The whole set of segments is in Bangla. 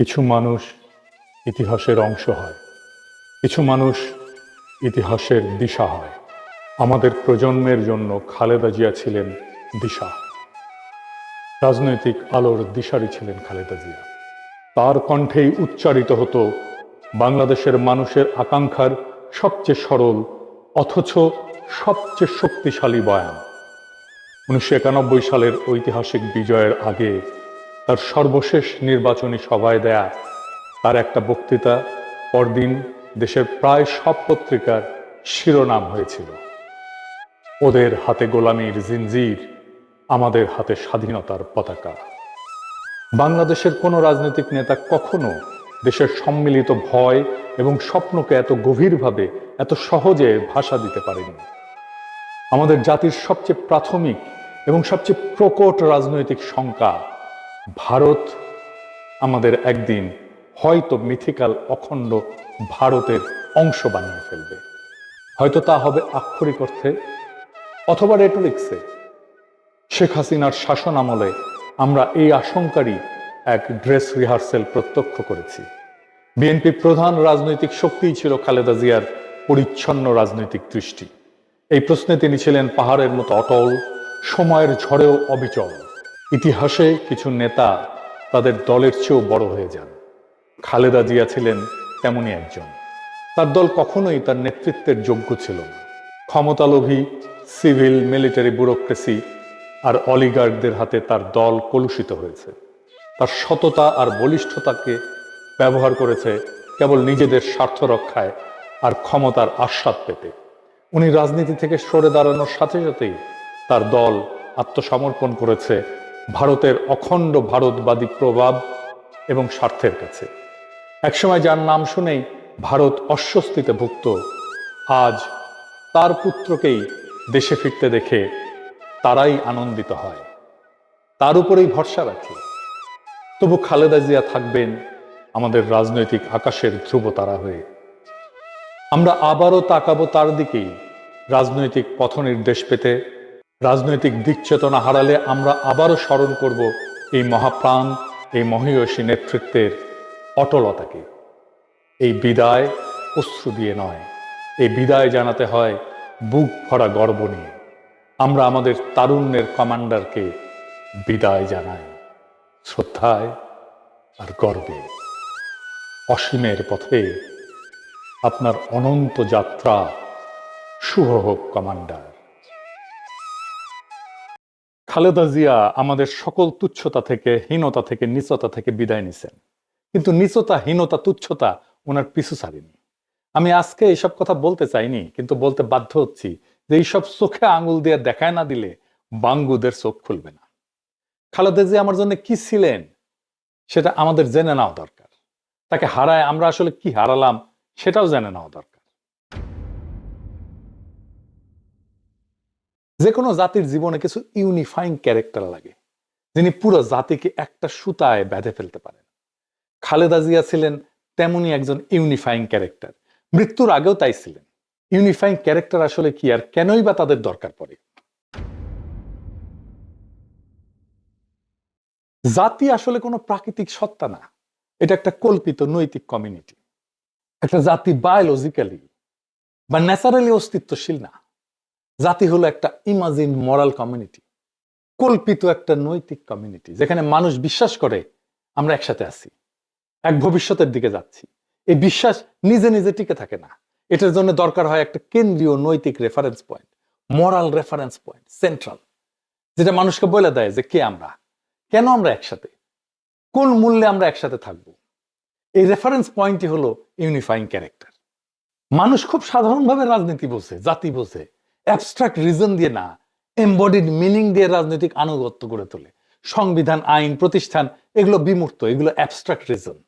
কিছু মানুষ ইতিহাসের অংশ হয়, কিছু মানুষ ইতিহাসের দিশা হয়। আমাদের প্রজন্মের জন্য খালেদা জিয়া ছিলেন দিশা। রাজনৈতিক আলোর দিশারি ছিলেন খালেদা জিয়া। তার কণ্ঠেই উচ্চারিত হতো, বাংলাদেশের মানুষের আকাঙ্ক্ষার সবচেয়ে সরল, অথচ সবচেয়ে শক্তিশালী বয়ান। উনিশশো একানব্বই সালের ঐতিহাসিক বিজয়ের আগে তার সর্বশেষ নির্বাচনী সভায় দেয়া তার একটা বক্তৃতা পরদিন দেশের প্রায় সব পত্রিকার শিরোনাম হয়েছিল। ওদের হাতে গোলামির জিনজির, আমাদের হাতে স্বাধীনতার পতাকা। বাংলাদেশের কোনো রাজনৈতিক নেতা কখনো দেশের সম্মিলিত ভয় এবং স্বপ্নকে এত গভীরভাবে, এত সহজে ভাষা দিতে পারেনি। আমাদের জাতির সবচেয়ে প্রাথমিক এবং সবচেয়ে প্রকট রাজনৈতিক শঙ্কা ভারত আমাদের একদিন হয়তো মিথিকাল অখণ্ড ভারতের অংশ বানিয়ে ফেলবে। হয়তো তা হবে আক্ষরিক অর্থে অথবা রেটোরিক্সে শেখ হাসিনার শাসন আমলে আমরা এই আশঙ্কারই এক ড্রেস রিহার্সেল প্রত্যক্ষ করেছি। বিএনপি প্রধান রাজনৈতিক শক্তিই ছিল খালেদা জিয়ার পরিচ্ছন্ন রাজনৈতিক দৃষ্টি। এই প্রশ্নে তিনি ছিলেন পাহাড়ের মতো অটল, সময়ের ঝড়েও অবিচল। ইতিহাসে কিছু নেতা তাদের দলের চেয়েও বড় হয়ে যান। খালেদা জিয়া ছিলেন তেমনই একজন। তার দল কখনোই তার নেতৃত্বের যোগ্য ছিল না। ক্ষমতালোভী, সিভিল মিলিটারি ব্যুরোক্রেসি আর অলিগার্কদের হাতে তার দল কলুষিত হয়েছে। তার সততা আর বলিষ্ঠতাকে ব্যবহার করেছে কেবল নিজেদের স্বার্থ রক্ষায় আর ক্ষমতার আস্বাদ পেতে। উনি রাজনীতি থেকে সরে দাঁড়ানোর সাথে সাথেই তার দল আত্মসমর্পণ করেছে ভারতের অখণ্ড ভারতবাদী প্রভাব এবং স্বার্থের কাছে। একসময় যার নাম শুনেই ভারত অস্বস্তিতে ভুগত, আজ তার পুত্রকেই দেশে ফিরতে দেখে তারাই আনন্দিত হয়। তার উপরেই ভরসা রাখে। তবু খালেদা জিয়া থাকবেন আমাদের রাজনৈতিক আকাশের ধ্রুব তারা হয়ে। আমরা আবারও তাকাবো তার দিকেই রাজনৈতিক পথ নির্দেশ পেতে রাজনৈতিক দিক চেতনা হারালে আমরা আবারও স্মরণ করব এই মহাপ্রাণ, এই মহিয়সী নেতৃত্বের অটলতাকে। এই বিদায় অশ্রু দিয়ে নয়, এই বিদায় জানাতে হয় বুক ভরা গর্ব নিয়ে। আমরা আমাদের তারুণ্যের কমান্ডারকে বিদায় জানাই, শ্রদ্ধায় আর গর্বে। অসীমের পথে আপনার অনন্ত যাত্রা শুভ হোক কমান্ডার। খালেদা জিয়া আমাদের সকল তুচ্ছতা থেকে, হীনতা থেকে, নিচতা থেকে বিদায় নিছেন। কিন্তু নিচতা, হীনতা, তুচ্ছতা ওনার পিছু ছাড়েনি। আমি আজকে এইসব কথা বলতে চাইনি, কিন্তু বলতে বাধ্য হচ্ছি যে এইসব চোখে আঙুল দিয়ে দেখায় না দিলে বাঙ্গুদের চোখ খুলবে না। খালেদা জিয়া আমার জন্য কি ছিলেন, সেটা আমাদের জেনে নেওয়া দরকার। তাকে হারায় আমরা আসলে কি হারালাম, সেটাও জেনে নেওয়া দরকার। যে কোনো জাতির জীবনে কিছু ইউনিফাইং ক্যারেক্টার লাগে, যিনি পুরো জাতিকে একটা সুতায় বেঁধে ফেলতে পারেন। খালেদা জিয়া ছিলেন তেমনই একজন ইউনিফাইং ক্যারেক্টার মৃত্যুর আগেও তাই ছিলেন। ইউনিফাইং ক্যারেক্টার আসলে কি আর কেনই বা তাদের দরকার পড়ে? জাতি আসলে কোনো প্রাকৃতিক সত্তা না, এটা একটা কল্পিত নৈতিক কমিউনিটি একটা জাতি বায়োলজিক্যালি বা ন্যাচারালি অস্তিত্বশীল না। জাতি হলো একটা ইমাজিন মরাল কমিউনিটি কল্পিত একটা নৈতিক কমিউনিটি যেখানে মানুষ বিশ্বাস করে আমরা একসাথে আছি, এক ভবিষ্যতের দিকে যাচ্ছি। এই বিশ্বাস নিজে নিজে টিকে থাকে না। এটার জন্য দরকার হয় একটা কেন্দ্রীয় নৈতিক reference point moral reference point central যেটা মানুষকে বলে দেয় যে কে আমরা, কেন আমরা একসাথে, কোন মূল্যে আমরা একসাথে থাকব। এই রেফারেন্স পয়েন্টই হলো ইউনিফাইং ক্যারেক্টার মানুষ খুব সাধারণভাবে রাজনীতি বোঝে, জাতি বোঝে অ্যাবস্ট্রাক্ট রিজন দিয়ে না এমবডিড মিনিং দিয়ে রাজনৈতিক আনুগত্য করে তোলে। সংবিধান, আইন, প্রতিষ্ঠান, এগুলো বিমূর্ত, এগুলো অ্যাবস্ট্রাক্ট রিজন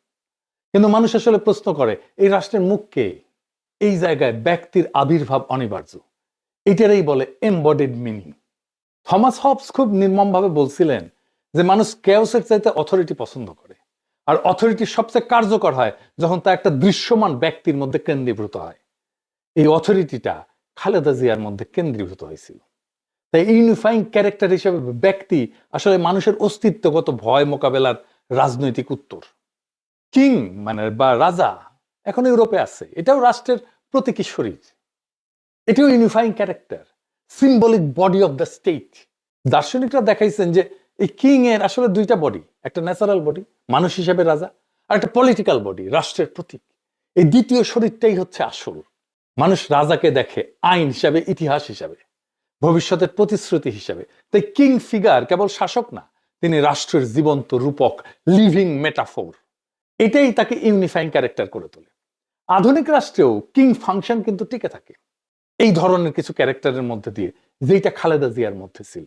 কিন্তু মানুষ আসলে প্রশ্ন করে, এই রাষ্ট্রের মুখকে এই জায়গায় ব্যক্তির আবির্ভাব অনিবার্য। এটারই বলে এমবডিড মিনিং থমাস হবস খুব নির্মমভাবে বলছিলেন যে মানুষ কেওসের চাইতে অথরিটি পছন্দ করে। আর অথরিটি সবচেয়ে কার্যকর হয় যখন তা একটা দৃশ্যমান ব্যক্তির মধ্যে কেন্দ্রীভূত হয়। এই অথরিটিটা খালেদা জিয়ার মধ্যে কেন্দ্রীভূত হয়েছিল। তাই ইউনিফাইং ক্যারেক্টার হিসেবে ব্যক্তি আসলে মানুষের অস্তিত্বগত ভয় মোকাবেলার রাজনৈতিক উত্তর। কিং মানে বা রাজা এখন ইউরোপে আছে, এটাও রাষ্ট্রের প্রতীকী শরীর এটাও unifying character symbolic body of the state দার্শনিকরা দেখাইছেন যে এই কিং এর আসলে দুইটা বডি একটা ন্যাচারাল বডি মানুষ হিসেবে রাজা, আর একটা পলিটিক্যাল বডি রাষ্ট্রের প্রতীক। এই দ্বিতীয় শরীরটাই হচ্ছে আসল। মানুষ রাজাকে দেখে, আইন হিসাবে, ইতিহাস হিসাবে, ভবিষ্যতের প্রতিশ্রুতি হিসাবে। তাই কিং ফিগার কেবল শাসক না, তিনি রাষ্ট্রের জীবন্ত রূপক লিভিং মেটাফোর এটাই তাকে ইউনিফাইং ক্যারেক্টার করে তোলে। আধুনিক রাষ্ট্রেও কিং ফাংশন কিন্তু টিকে থাকে। এই ধরনের কিছু ক্যারেক্টারের মধ্যে দিয়ে যেটা খালেদা জিয়ার মধ্যে ছিল।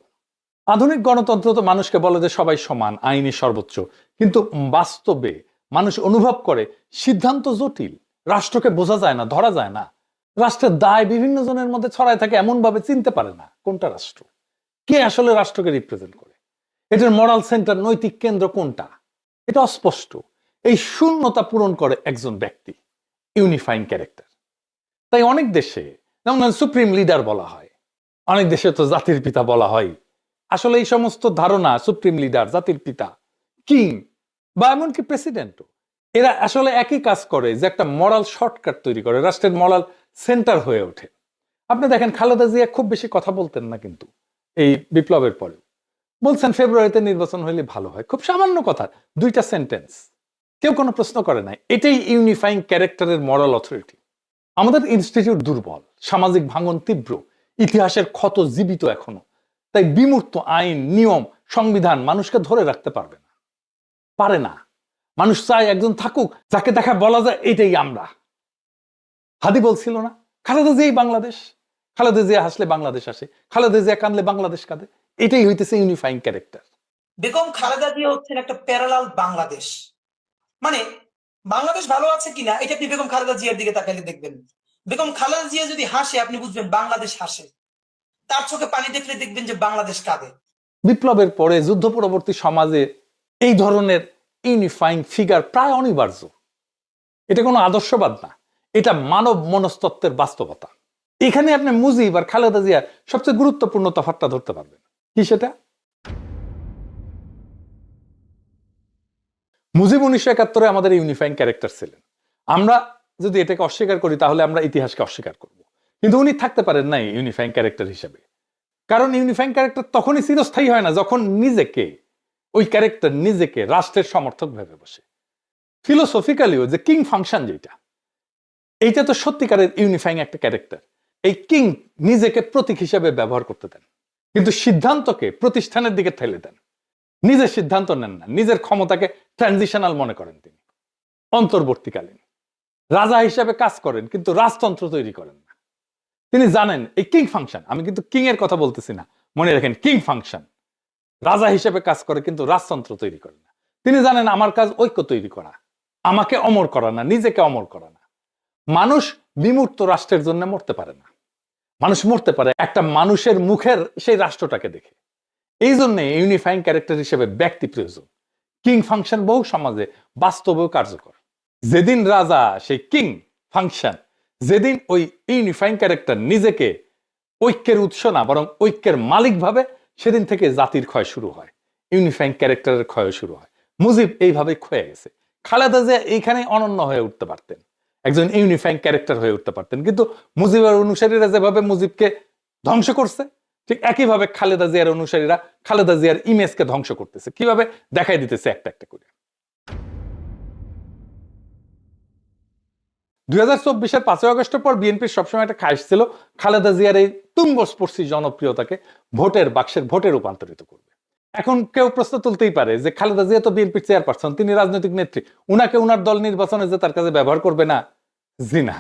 আধুনিক গণতন্ত্র তো মানুষকে বলে যে সবাই সমান, আইনি সর্বোচ্চ। কিন্তু বাস্তবে মানুষ অনুভব করে, সিদ্ধান্ত জটিল। রাষ্ট্রকে বোঝা যায় না, ধরা যায় না। রাষ্ট্রের দায় বিভিন্ন জনের মধ্যে ছড়ায় থাকে এমন ভাবে চিনতে পারে না কোনটা রাষ্ট্র। কে আসলে রাষ্ট্রকে রিপ্রেজেন্ট করে? এটার মরাল সেন্টার নৈতিক কেন্দ্র কোনটা? এটা অস্পষ্ট। এই শূন্যতা পূরণ করে একজন ব্যক্তি ইউনিফাইং ক্যারেক্টার তাই অনেক দেশে, যেমন সুপ্রিম লিডার বলা হয়, অনেক দেশে তো জাতির পিতা বলা হয়। আসলে এই সমস্ত ধারণা সুপ্রিম লিডার জাতির পিতা কিং বা এমনকি প্রেসিডেন্টও এরা আসলে একই কাজ করে যে একটা মরাল শর্টকাট তৈরি করে। রাষ্ট্রের মরাল সেন্টার হয়ে ওঠে। আপনি দেখেন, খালেদা জিয়া খুব বেশি কথা বলতেন না কিন্তু এই বিপ্লবের পরে বলছেন, ফেব্রুয়ারিতে নির্বাচন হলে ভালো হয়। খুব সামান্য কথা দুইটা সেন্টেন্স কেউ কোনো প্রশ্ন করে নাই। এটাই ইউনিফাইং ক্যারেক্টারের মরাল অথরিটি আমাদের ইনস্টিটিউট দুর্বল, সামাজিক ভাঙন তীব্র, ইতিহাসের ক্ষত জীবিত এখনও। তাই বিমূর্ত আইন, নিয়ম, সংবিধান মানুষকে ধরে রাখতে পারবে না। পারে না। মানুষ চায় একজন থাকুক, যাকে দেখা বলা যায় এটাই আমরা। হাদি বলছিল না। খালেদা জিয়াই বাংলাদেশ। খালেদা জিয়া হাসলে বাংলাদেশ আসে। খালেদা জিয়া কাঁদলে বাংলাদেশ কাঁদে। এটাই হইতেছে ইউনিফাইং ক্যারেক্টার বেগম খালেদা জিয়া হচ্ছেন একটা প্যারালাল বাংলাদেশ। মানে বাংলাদেশ ভালো আছে কিনা এটা আপনি বেগম খালেদা জিয়ার দিকে তাকাইলে দেখবেন। বেগম খালেদা জিয়া যদি হাসে আপনি বুঝবেন বাংলাদেশ হাসে। তার চোখে পানি দেখলে দেখবেন যে বাংলাদেশ কাঁদে। বিপ্লবের পরে যুদ্ধ পরবর্তী সমাজে এই ধরনের ইউনিফাইং ফিগার প্রায় অনিবার্য। এটা কোনো আদর্শবাদ না। এটা মানব মনস্তত্ত্বের বাস্তবতা। এখানে আপনি মুজিব আর খালেদা জিয়া সবচেয়ে গুরুত্বপূর্ণ তফাতটা ধরতে পারবেন। কি সেটা? মুজিব উনিশশো একাত্তরে আমাদের ইউনিফাইং ক্যারেক্টার ছিলেন। আমরা যদি এটাকে অস্বীকার করি, তাহলে আমরা ইতিহাসকে অস্বীকার করব। কিন্তু উনি থাকতে পারেন নাই ইউনিফাইং ক্যারেক্টার হিসেবে। কারণ ইউনিফাইং ক্যারেক্টার তখনই চিরস্থায়ী হয় না, যখন নিজেকে, ওই ক্যারেক্টার নিজেকে রাষ্ট্রের সমর্থক ভেবে বসে। ফিলোসফিক্যালিও যে কিং ফাংশন যেটা এইটা তো সত্যিকারের ইউনিফাইং একটা ক্যারেক্টার এই কিং নিজেকে প্রতীক হিসেবে ব্যবহার করতে দেন, কিন্তু সিদ্ধান্তকে প্রতিষ্ঠানের দিকে ঠেলে দেন। নিজের সিদ্ধান্ত নেন না, নিজের ক্ষমতাকে ট্রানজিশনাল মনে করেন তিনি। অন্তর্বর্তীকালীন। রাজা হিসাবে কাজ করেন, কিন্তু রাজতন্ত্র তৈরি করেন না। তিনি জানেন, এই কিং ফাংশন আমি কিন্তু কিং এর কথা বলতেছি না, মনে রাখেন কিং ফাংশন রাজা হিসেবে কাজ করে, কিন্তু রাজতন্ত্র তৈরি করে না। তিনি জানেন, আমার কাজ ঐক্য তৈরি করা, আমাকে অমর করা না, নিজেকে অমর করা না। মানুষ বিমূর্ত রাষ্ট্রের জন্য মরতে পারে না। মানুষ মরতে পারে, একটা মানুষের মুখের সেই রাষ্ট্রটাকে দেখে। এই জন্য ইউনিফাইং ক্যারেক্টার হিসেবে ব্যক্তি প্রয়োজন। কিং ফাংশন বহু সমাজে বাস্তবেও কার্যকর। যেদিন রাজা, সেই কিং ফাংশন যেদিন ওই ইউনিফাইং ক্যারেক্টার নিজেকে ঐক্যের উৎস না, বরং ঐক্যের মালিক ভাবে, সেদিন থেকে জাতির ক্ষয় শুরু হয়। ইউনিফাইং ক্যারেক্টারের ক্ষয় শুরু হয়। মুজিব এইভাবে ক্ষয়ে গেছে। খালেদা যে এইখানে অনন্য হয়ে উঠতে পারতেন। একজন ইউনিফাইং ক্যারেক্টার হয়ে উঠতে পারতেন। কিন্তু মুজিবের অনুসারীরা যেভাবে মুজিবকে ধ্বংস করছে, ঠিক একইভাবে খালেদা জিয়ার অনুসারীরা খালেদা জিয়ার ইমেজকে ধ্বংস করতেছে। কীভাবে? দেখাই দিতেছে একটা একটা করে। দুই হাজার চব্বিশের পাঁচই আগস্টের পর বিএনপির সবসময় একটা খাইশ ছিল, খালেদা জিয়ার এই তুঙ্গস্পর্শী জনপ্রিয়তাকে ভোটের বাক্সের ভোটে রূপান্তরিত করবে। এখন কেউ প্রশ্ন তুলতেই পারে যে খালেদা জিয়া তো বিএনপির চেয়ারপারসন, তিনি রাজনৈতিক নেত্রী। উনাকে উনার দল নির্বাচনে যে তার কাছে ব্যবহার করবে না, জি না।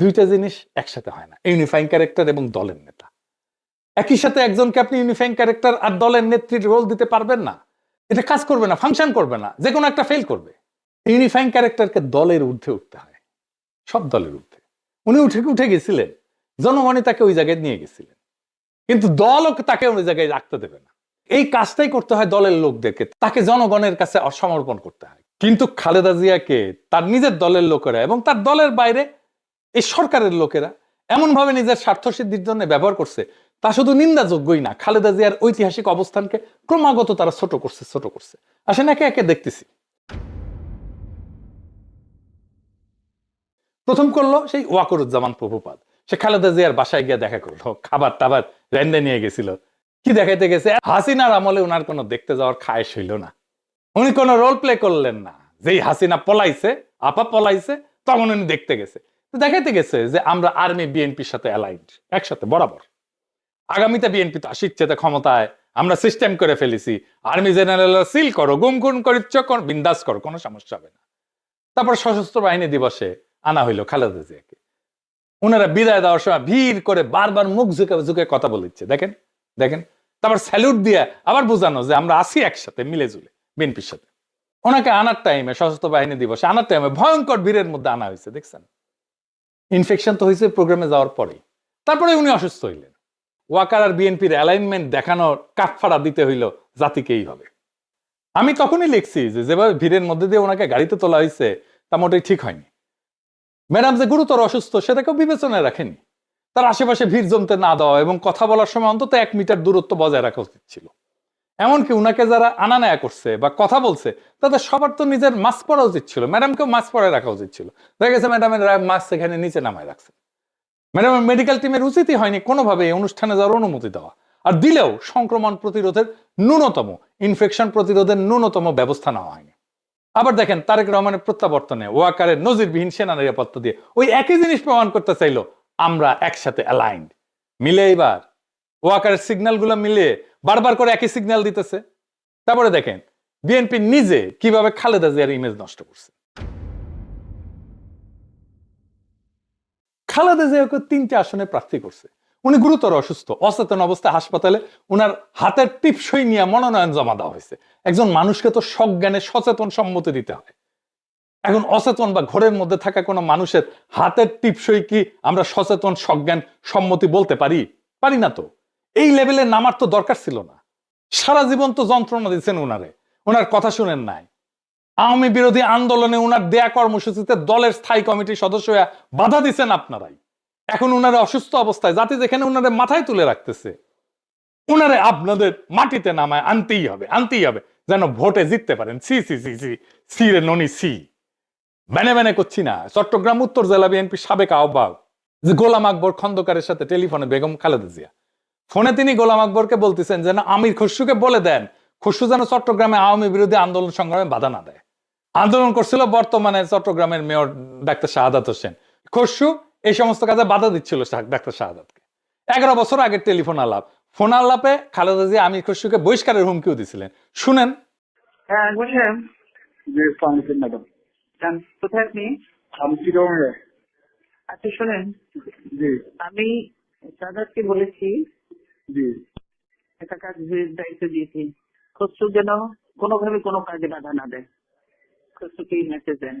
দুইটা জিনিস একসাথে হয় না ইউনিফাইং ক্যারেক্টার এবং দলের নেতা। একই সাথে একজনকে আপনি ইউনিফাইং ক্যারেক্টার আর দলের নেত্রীর রোল দিতে পারবেন না। এটা কাজ করবে না ফাংশন করবে না, যে কোনো একটা ফেল করবে। ইউনিফাইং ক্যারেক্টারকে দলের ঊর্ধ্বে উঠতে হয়, সব দলের ঊর্ধ্বে। উনি উঠে উঠে গেছিলেন, জনগণই তাকে ওই জায়গায় নিয়ে গেছিলেন। কিন্তু দলও তাকে ওই জায়গায় রাখতে দেবে না। এই কাজটাই করতে হয় দলের লোকদেরকে। তাকে জনগণের কাছে সমর্পণ করতে হয়। কিন্তু খালেদা জিয়াকে তার নিজের দলের লোকেরা এবং তার দলের বাইরে এই সরকারের লোকেরা এমনভাবে নিজের স্বার্থ সিদ্ধির জন্য ব্যবহার করছে, তা শুধু নিন্দাযোগ্যই না, খালেদা জিয়ার ঐতিহাসিক অবস্থানকে ক্রমাগত তারা ছোট করছে ছোট করছে। আসেন একে একে দেখতেছি। প্রথম করল সেই ওয়াকরুজ্জামান প্রভুপাদ। সে খালেদা জিয়ার বাসায় গিয়ে দেখা করল খাবার টাবার রেন্দে নিয়ে গেছিল। কি দেখাইতে গেছে? হাসিনার আমলে ওনার কোনো দেখতে যাওয়ার খায়েশ হইল না। উনি কোনো রোল প্লে করলেন না। যেই হাসিনা পলাইছে, আপা পলাইছে, তখন উনি দেখতে গেছে। দেখাইতে গেছে যে আমরা আর্মি বিএনপির সাথে অ্যালাইন্ড একসাথে, বরাবর। আগামীতে বিএনপি তো আসিচ্ছে ক্ষমতায়, আমরা সিস্টেম করে ফেলেছি। আর্মি জেনারেল সিল করো, গুম গুম করিচ্ছ বিন্দাস করো, কোনো সমস্যা হবে না। তারপর সশস্ত্র বাহিনী দিবসে আনা হইল খালেদা জিয়াকে। ওনারা বিদায় দেওয়ার সময় ভিড় করে বারবার মুখ ঝুঁকে ঝুঁকে কথা বলিচ্ছে। দেখেন দেখেন, তারপর স্যালুট দিয়ে আবার বোঝানো যে আমরা আসি একসাথে মিলে জুলে বিএনপির সাথে। ওনাকে আনার টাইমে সশস্ত্র বাহিনী দিবসে আনার টাইমে ভয়ঙ্কর ভিড়ের মধ্যে আনা হয়েছে, দেখছেন? ইনফেকশন তো হয়েছে প্রোগ্রামে যাওয়ার পরেই। তারপরে উনি অসুস্থ হইলেন। ওয়াকার আর বিএনপির অ্যালাইনমেন্ট দেখানোর কাঠফাড়া দিতে হইল জাতিকেই হবে। আমি তখনই লিখছি যে যেভাবে ভিড়ের মধ্যে দিয়ে ওনাকে গাড়িতে তোলা হয়েছে, তা মোটেই ঠিক হয়নি। ম্যাডাম যে গুরুতর অসুস্থ, সেটাকেও বিবেচনায় রাখেনি। তার আশেপাশে ভিড় জমতে না দেওয়া এবং কথা বলার সময় অন্তত এক মিটার দূরত্ব বজায় রাখা উচিত ছিল। এমনকি উনাকে যারা আনা নেয়া করছে বা কথা বলছে, তাদের সবার তো নিজের মাস্ক পরা উচিত ছিল। ম্যাডামকেও মাস্ক পরে রাখা উচিত ছিল। দেখা গেছে ম্যাডামের মাস্ক সেখানে নিচে নামায় রাখছে। ম্যাডামের মেডিকেল টিমের উচিতই হয়নি কোনোভাবে এই অনুষ্ঠানে যাওয়ার অনুমতি দেওয়া। আর দিলেও সংক্রমণ প্রতিরোধের ন্যূনতম ইনফেকশন প্রতিরোধের ন্যূনতম ব্যবস্থা নেওয়া হয়নি। আবার দেখেন তারেক রহমানের প্রত্যাবর্তনে ওয়াকারের নজিরবিহীন সেনা নিরাপত্তা দিয়ে ওই একই জিনিস প্রমাণ করতে চাইলো আমরা একসাথে অ্যালাইন্ড মিলে এবার ওয়াকারের সিগন্যালগুলো মিলে বারবার করে একই সিগন্যাল দিতেছে। তারপরে দেখেন বিএনপি নিজে কীভাবে খালেদা জিয়ার ইমেজ নষ্ট করছে। খালেদা জিয়াকে তিনটে আসনে প্রার্থী করছে। উনি গুরুতর অসুস্থ, অচেতন অবস্থায় হাসপাতালে উনার হাতের টিপসই নিয়ে মনোনয়ন জমা দেওয়া হয়েছে। একজন মানুষকে তো সজ্ঞানে সচেতন সম্মতি দিতে হয়। এখন অচেতন বা ঘরের মধ্যে থাকা কোনো মানুষের হাতের টিপসই কি আমরা সচেতন, সজ্ঞান, সম্মতি বলতে পারি? পারি না তো। এই লেভেলে নামার তো দরকার ছিল না। সারা জীবন তো যন্ত্রণা দিচ্ছেন উনারে। ওনার কথা শুনেন নাই। আওয়ামী বিরোধী আন্দোলনে উনার দেয়া কর্মসূচিতে দলের স্থায়ী কমিটির সদস্য হয়ে বাধা দিচ্ছেন আপনারাই। এখন উনারে অসুস্থ অবস্থায় জাতি যেখানে উনারে মাথায় তুলে রাখতেছে, উনারে আপনাদের মাটিতে নামায়, আনতেই হবে আনতেই হবে। যেন ভোটে জিততে পারেন। C C C C C রে ননি, সি। ব্যানে ব্যানে করছি না। চট্টগ্রাম উত্তর জেলা বিএনপি সাবেক আহ্বায়ক যে গোলাম আকবর খন্দকারের সাথে টেলিফোনে বেগম খালেদা জিয়া। ফোনে তিনি গোলাম আকবরকে বলতেছেন যেন আমির খসরুকে বলে দেন খসরু যেন চট্টগ্রামে আওয়ামী বিরোধী আন্দোলন সংগ্রামে বাধা না দেয়। আন্দোলন করছিল বর্তমানে চট্টগ্রামের মেয়র ডাক্তার শাহাদাত হোসেন। খসরু এই সমস্ত কাজে বাধা দিচ্ছিল ডাক্তার শাহাদাতকে। এগারো বছর আগের টেলিফোন আলাপ। ফোন আলাপে খালেদা জিয়া আমির খসরুকে বহিষ্কারের হুমকিও দিছিলেন। শুনেন। হ্যাঁ বললাম জি ম্যাডাম। জান, কোথায় আপনি আমি আচ্ছা শোনেন। জি। আমি সাদাতকে বলেছি জি। একটা কাজের দায়িত্ব দিয়েছি। খসরু যেন কোনোভাবে কোনো কাজে বাধা না দেয়। খসরুকে মেসেজ দেন।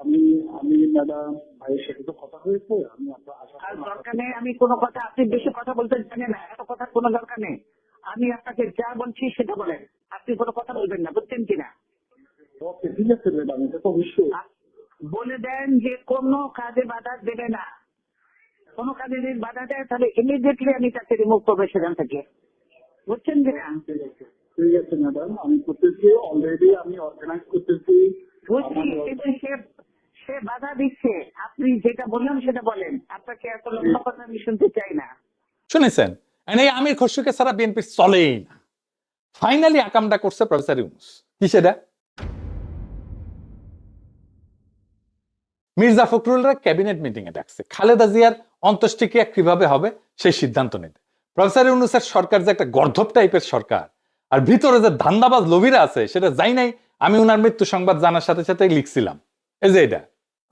আমি আমি ম্যাডাম ভাইয়ের সাথে তো কথা হয়েছে। আমি আর দরকার নেই আমি কোনো কথা আপনি বেশি কথা বলতে জানেন না এত কথার কোনো দরকার নেই। আমি আপনাকে যা বলছি সেটা বলেন। আপনি কোনো কথা বলবেন না বুঝছেন কিনা? ঠিক আছে ম্যাডাম এটা তো অবশ্যই। বলে দেন যে কোনো কাজে বাধা দেবে না। কোনো কাজে যদি বাধা দেয় তাহলে ইমিডিয়েটলি আমি তাকে রিমুভ করব সেখান থেকে। বুঝছেন কিনা ঠিক আছে ম্যাডাম আমি করতেছি অলরেডি আমি অর্গানাইজ করতেছি। বুঝছি কিন্তু সে সে বাধা দিচ্ছে। আপনি যেটা বললাম সেটা বলেন। আপনাকে এত লম্বা কথা আমি শুনতে চাই না। শুনেছেন? এই আমির খসরুকে ছাড়া বিএনপি চলেই না। ফাইনালি আকামটা করছে প্রফেসর ইউনুস। কি সেটা মির্জা ফখরুলরা ক্যাবিনেট মিটিং এ ডাকছে। খালেদা জিয়ার অন্ত্যেষ্টিক্রিয়া কীভাবে হবে সেই সিদ্ধান্ত নিতে। প্রফেসর ইউনুসের সরকার যে একটা গর্ধব টাইপের সরকার, আর ভিতরে যে ধান্দাবাজ লোভীরা আছে, সেটা যাই নাই, আমি উনার মৃত্যু সংবাদ জানার সাথে সাথে লিখছিলাম। এই যে এটা।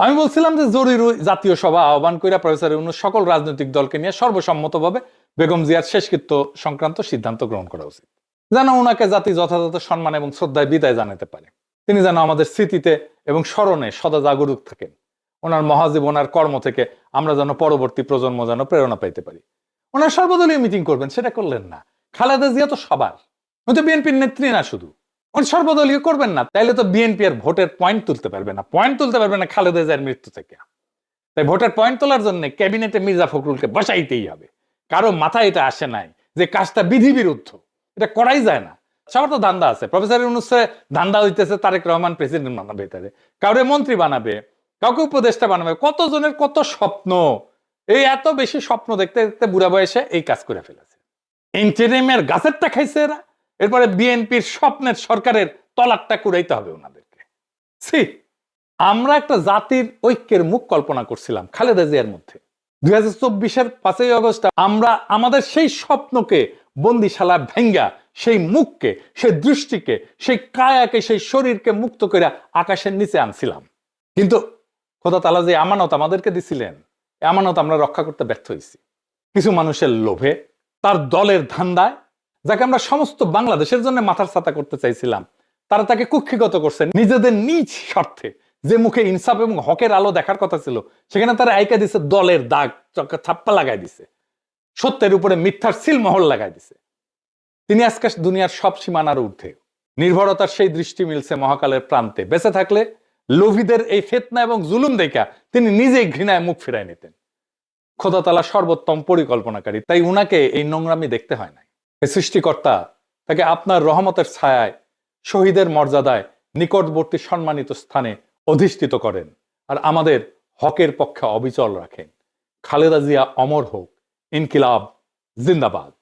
আমি বলছিলাম যে জরুরি জাতীয় সভা আহ্বান কইরা প্রফেসর ইউনুস সকল রাজনৈতিক দলকে নিয়ে সর্বসম্মতভাবে বেগম জিয়ার শেষকৃত্য সংক্রান্ত সিদ্ধান্ত গ্রহণ করা উচিত। যেন ওনাকে জাতি যথাযথ সম্মান এবং শ্রদ্ধায় বিদায় জানাতে পারে। তিনি যেন আমাদের স্মৃতিতে এবং স্মরণে সদা জাগরুক থাকেন। ওনার মহাজীবন আর কর্ম থেকে আমরা যেন পরবর্তী প্রজন্ম যেন প্রেরণা পাইতে পারি। ওনার সর্বদলীয় মিটিং করবেন, সেটা করলেন না। খালেদা জিয়া তো সবার উনি তো বিএনপির নেত্রী না শুধু। উনি সর্বদলীয় করবেন না, তাইলে তো বিএনপি আর ভোটের পয়েন্ট তুলতে পারবে না। পয়েন্ট তুলতে পারবে না খালেদা জিয়ার মৃত্যু থেকে। তাই ভোটের পয়েন্ট তোলার জন্য ক্যাবিনেটে মির্জা ফখরুলকে বসাইতেই হবে। কারও মাথায় এটা আসে নাই যে কাজটা বিধি বিরুদ্ধ এটা করাই যায় না। সবার তো ধান্দা আছে। প্রফেসর ইউনুসে ধান্দা হইতেছে তারেক রহমান প্রেসিডেন্ট বানাবে তারে। কাউরে মন্ত্রী বানাবে কাউকে উপদেষ্টা বানাবে। কতজনের কত স্বপ্ন? এই এত বেশি স্বপ্ন দেখতে দেখতে বুড়া বয়সে এই কাজ করে ফেলেছে। ইন্টারিমের গাছেরটা খাইছে এরা। এরপরে বিএনপির স্বপ্নের সরকারের তলাকটা কুড়াইতে হবে ওনাদেরকে। সি আমরা একটা জাতির ঐক্যের মুখ কল্পনা করছিলাম খালেদা জিয়ার মধ্যে। দুই হাজার চব্বিশের পাঁচই অগস্ট আমরা আমাদের সেই স্বপ্নকে বন্দিশালা ভেঙ্গা, সেই মুখকে, সেই দৃষ্টিকে, সেই কায়াকে, সেই শরীরকে মুক্ত করে আকাশের নিচে আনছিলাম। কিন্তু খোদা তালা যে আমানত আমাদেরকে দিছিলেন আমানত আমরা রক্ষা করতে ব্যর্থ হয়েছি কিছু মানুষের লোভে, তার দলের ধান্দায়, যাকে আমরা সমস্ত বাংলাদেশের জন্য মাথার ছাতা করতে চাইছিলাম, তারা তাকে কুক্ষিগত করছে নিজেদের নিজ স্বার্থে। যে মুখে ইনসাফ এবং হকের আলো দেখার কথা ছিল, সেখানে তারা আইকা দিছে, দলের দাগ ছাপ্পা লাগাই দিছে, সত্যের উপরে মিথ্যার সিলমহল লাগাই দিছে। তিনি আজকে দুনিয়ার সব সীমানার ঊর্ধ্বে। নির্ভরতার সেই দৃষ্টি মিলছে মহাকালের প্রান্তে। বেঁচে থাকলে লোভীদের এই ফেতনা এবং জুলুম দেখা তিনি নিজেই ঘৃণায় মুখ ফিরায় নিতেন। খোদাতালা সর্বোত্তম পরিকল্পনাকারী, তাই উনাকে এই নোংরামি দেখতে হয় নাই। সৃষ্টিকর্তা তাকে আপনার রহমতের ছায়ায়, শহীদের মর্যাদায় নিকটবর্তী সম্মানিত স্থানে অধিষ্ঠিত করেন আর আমাদের হকের পক্ষে অবিচল রাখেন। খালেদা জিয়া অমর হোক, ইনকিলাব, জিন্দাবাদ।